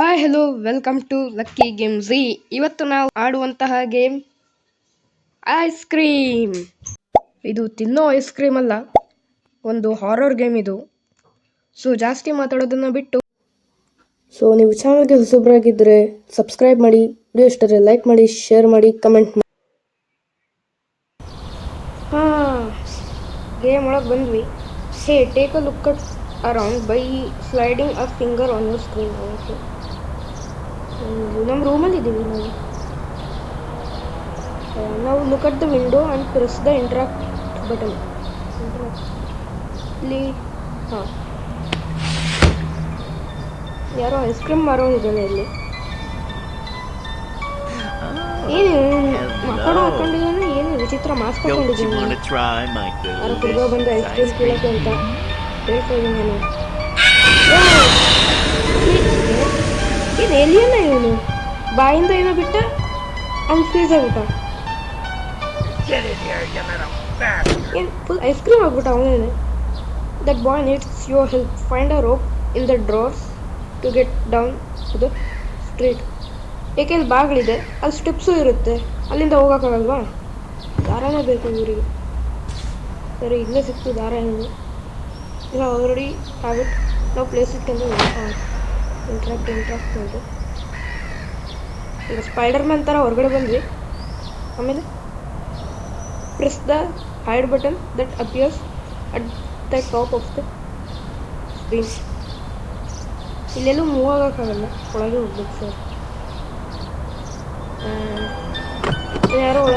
Hi hello welcome to lucky game Zee ಇವತ್ತು ನಾವು ಆಡುವಂತಹ ಗೇಮ್ ಐಸ್ ಕ್ರೀಮ್ ಇದು ತಿನ್ನೋ ಐಸ್ ಕ್ರೀಮ್ ಅಲ್ಲ ಒಂದು ಹಾರರ್ ಗೇಮ್ ಇದು. ಸೊ ಜಾಸ್ತಿ ಮಾತಾಡೋದನ್ನು ಬಿಟ್ಟು. ಸೊ ನೀವು ಚಾನಲ್ಗೆ ಹೊಸಬ್ರಾಗಿದ್ದರೆ ಸಬ್ಸ್ಕ್ರೈಬ್ ಮಾಡಿ ವಿಡಿಯೋ ಇಷ್ಟರೆ ಲೈಕ್ ಮಾಡಿ ಶೇರ್ ಮಾಡಿ ಕಮೆಂಟ್ ಮಾಡಿ. ಹಾಂ ಗೇಮ್ ಒಳಗೆ ಬಂದ್ವಿ. Say take a look at around by sliding a finger on your screen okay ನಮ್ಮ ರೂಮಲ್ಲಿ ಇದ್ದೀವಿ ನಾವು. ನಾವು look at the window and press the interact button ಇಲ್ಲಿ ಹಾಂ. ಯಾರೋ ಐಸ್ ಕ್ರೀಮ್ ಮಾರೋನು ಇದ್ದಾನೆ ಇಲ್ಲಿ. ಏನು ಮಕ್ಕಳು ಹಾಕೊಂಡಿದ್ದಾನೆ? ಏನು ವಿಚಿತ್ರ ಮಾಸ್ಕ್ ಹಾಕೊಂಡಿದ್ದೀನಿ ಯಾರು ಹುಡುಗ ಬಂದು ಐಸ್ ಕ್ರೀಮ್? ಕೇಳಕ್ಕೆ ಅಂತ. ಹೇಳ್ತಾ ಇದ್ದೀನಿ ನಾನು ಏನು ಎಲಿಯನ್ನ ಇವನು? ಬಾಯಿಂದ ಏನೋ ಬಿಟ್ಟ? ಅವ್ನು ಫ್ರೀಸ್ ಆಗ್ಬಿಟ್ಟ. ಏನು ಫುಲ್ ಐಸ್ ಕ್ರೀಮ್ ಆಗ್ಬಿಟ್ಟ ಅವನೇನೆ. That boy needs your help find a rope in the drawers to get down the street ಇಲ್ಲಿ ಬಾಗಿಲಿದೆ? ಅಲ್ಲಿ ಸ್ಟೆಪ್ಸು ಇರುತ್ತೆ. ಅಲ್ಲಿಂದ ಹೋಗೋಕ್ಕಾಗಲ್ವಾ? ದಾರನೇ ಬೇಕು ಇವರಿಗೆ. ಸರಿ, ಇಲ್ಲೇ ಸಿಕ್ತು ದಾರ ಏನು? ಇಲ್ಲ ಆಲ್ರೆಡಿ ಹ್ಯಾಬಿಟ್ ನಾವು ಪ್ಲೇಸ್ ಇಟ್ಟಂದು ಇಂಟ್ರಾಕ್ಟ್ ಇಂಟ್ರಾಕ್ಟ್ ಉಂಟು ಈಗ ಸ್ಪೈಡರ್ ಮ್ಯಾನ್ ಥರ ಹೊರಗಡೆ ಬಂದ್ವಿ. ಆಮೇಲೆ press the hide button that appears at the top of the screen ಇಲ್ಲೆಲ್ಲೂ move ಆಗೋಕ್ಕಾಗಲ್ಲ. ಒಳಗೆ ಹೋಗ್ಬೇಕು sir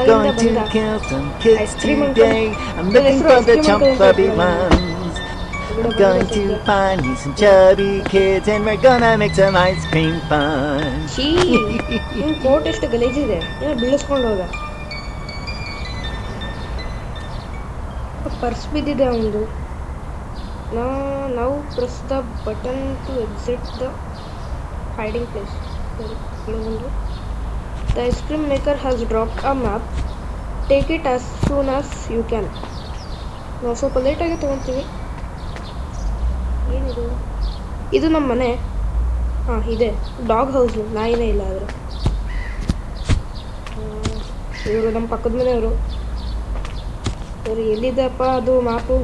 Going to kill some kids today. I'm looking for the chump uncle is We're going to find me some chubby kids and we're gonna make some ice cream fun. ಎಷ್ಟು ಗಲೀಜಿದೆ ಏನೋ ಬೀಳಿಸ್ಕೊಂಡು ಹೋದ purse ಬಿದ್ದಿದೆ ಒಂದು. ನಾ ನಾವು press the button to exit the hiding place. ಒಂದು the ice cream maker has drop a map. Take it as soon as you can. ನಾವು ಸ್ವಲ್ಪ ಲೇಟಾಗಿ ತೊಗೊತೀವಿ ಏನಿದು? ಇದು ನಮ್ಮ ಮನೆ. ಹಾಂ, ಇದೆ. ಡಾಗ್ ಹೌಸ್ ನಾಯಿನೇ ಇಲ್ಲ ಆದರೆ. ಇವರು ನಮ್ಮ ಪಕ್ಕದ ಮನೆಯವರು. ಇವರು ಎಲ್ಲಿದ್ದಪ್ಪ ಅದು ಮಾಪು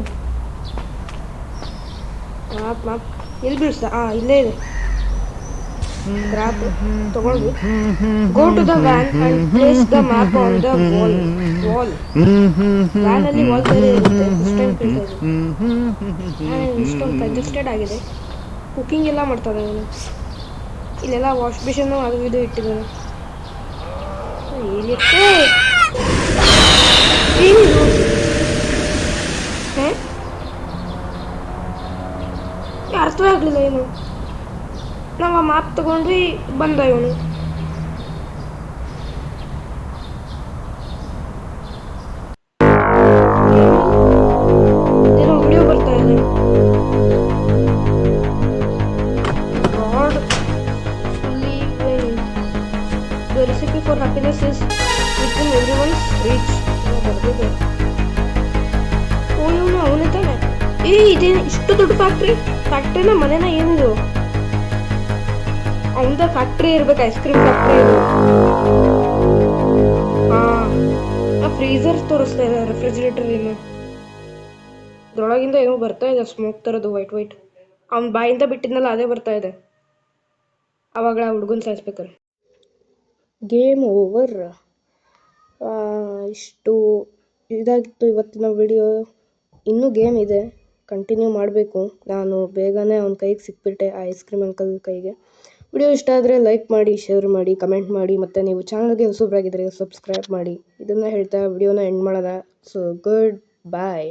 ಮಾಪ್ ಮಾಪ್ ಎಲ್ಲಿ ಬಿಡಿಸ್ದ ಹಾಂ ಇಲ್ಲೇ ಇದೆ. Grab go go to the van and place the map on the wall wall ವ್ಯಾನಲ್ಲಿ wall ಬೇರೆ ಇರುತ್ತೆ. ಇಷ್ಟೊಂದು ಇಷ್ಟೊಂದು ಕಂಜೆಸ್ಟೆಡ್ ಆಗಿದೆ. ಕುಕಿಂಗ್ ಎಲ್ಲ ಮಾಡ್ತಾರೆ ಇವನು ಇಲ್ಲೆಲ್ಲ ವಾಶ್ ಬೇಷನ್ನು ಅದು ಇದು ಇಟ್ಟಿದ್ದಾನೆ. ಏನಿತ್ತು ಏನಿದು ಅರ್ಥವೇ ಆಗಲಿಲ್ಲ ಏನು? ನಾವು ಆ ಮಾಪ್ ತಗೊಂಡ್ವಿ ಬಂದ ಇವನು ಏನೋ ವಿಡಿಯೋ ಬರ್ತಾ ಇದೆ God fully win. The recipe for happiness is within everyone's reach. ಬರ್ದಿದೆ ಓ ಇವನು ಅವನೇ ತಾನೆ ಏ ಇದೇನು ಇಷ್ಟು ದೊಡ್ಡ ಫ್ಯಾಕ್ಟ್ರಿ ಫ್ಯಾಕ್ಟ್ರಿನ ಮನೆನ ಏನಿದು? ಅವನದ ಫ್ಯಾಕ್ಟ್ರಿ ಇರ್ಬೇಕು ಐಸ್ ಕ್ರೀಮ್ ಫ್ಯಾಕ್ಟ್ರಿ ಆ ಹಾ. ಫ್ರೀಸರ್ ತೋರಿಸ್ತಾ ಇದೆ ರೆಫ್ರಿಜಿರೇಟರ್ ಏನು. ಅದ್ರೊಳಗಿಂದ ಏನೋ ಬರ್ತಾ ಇದೆ ಸ್ಮೋಕ್ ತರದು ವೈಟ್ ವೈಟ್ ಅವ್ನ ಬಾಯಿಂದ ಬಿಟ್ಟಿದ್ನಲ್ಲ, ಅದೇ ಬರ್ತಾ ಇದೆ. ಅವಾಗ ಹುಡುಗನ್ ಹುಡುಗನ ಸಾಯಿಸ್ಬೇಕಾರೆ ಗೇಮ್ ಓವರ್ ಇಷ್ಟು ಇದಾಗಿತ್ತು ಇವತ್ತಿನ ವಿಡಿಯೋ ಇನ್ನೂ ಗೇಮ್ ಇದೆ. ಕಂಟಿನ್ಯೂ ಮಾಡಬೇಕು. ನಾನು ಬೇಗನೆ ಅವನ ಕೈಗೆ ಸಿಕ್ಬಿಟ್ಟೆ, ಆ ಐಸ್ ಕ್ರೀಮ್ ಅಂಕಲ್ ಕೈಗೆ. ವಿಡಿಯೋ ಇಷ್ಟ ಆದರೆ ಲೈಕ್ ಮಾಡಿ ಶೇರ್ ಮಾಡಿ ಕಮೆಂಟ್ ಮಾಡಿ, ಮತ್ತು ನೀವು ಚಾನಲ್ಗೆ ಹೊಸಬ್ರಾಗಿದ್ದರೆ ಸಬ್ಸ್ಕ್ರೈಬ್ ಮಾಡಿ. ಇದನ್ನು ಹೇಳ್ತಾ ವಿಡಿಯೋನ ಎಂಡ್ ಮಾಡೋಣ ಸೊ ಗುಡ್ ಬಾಯ್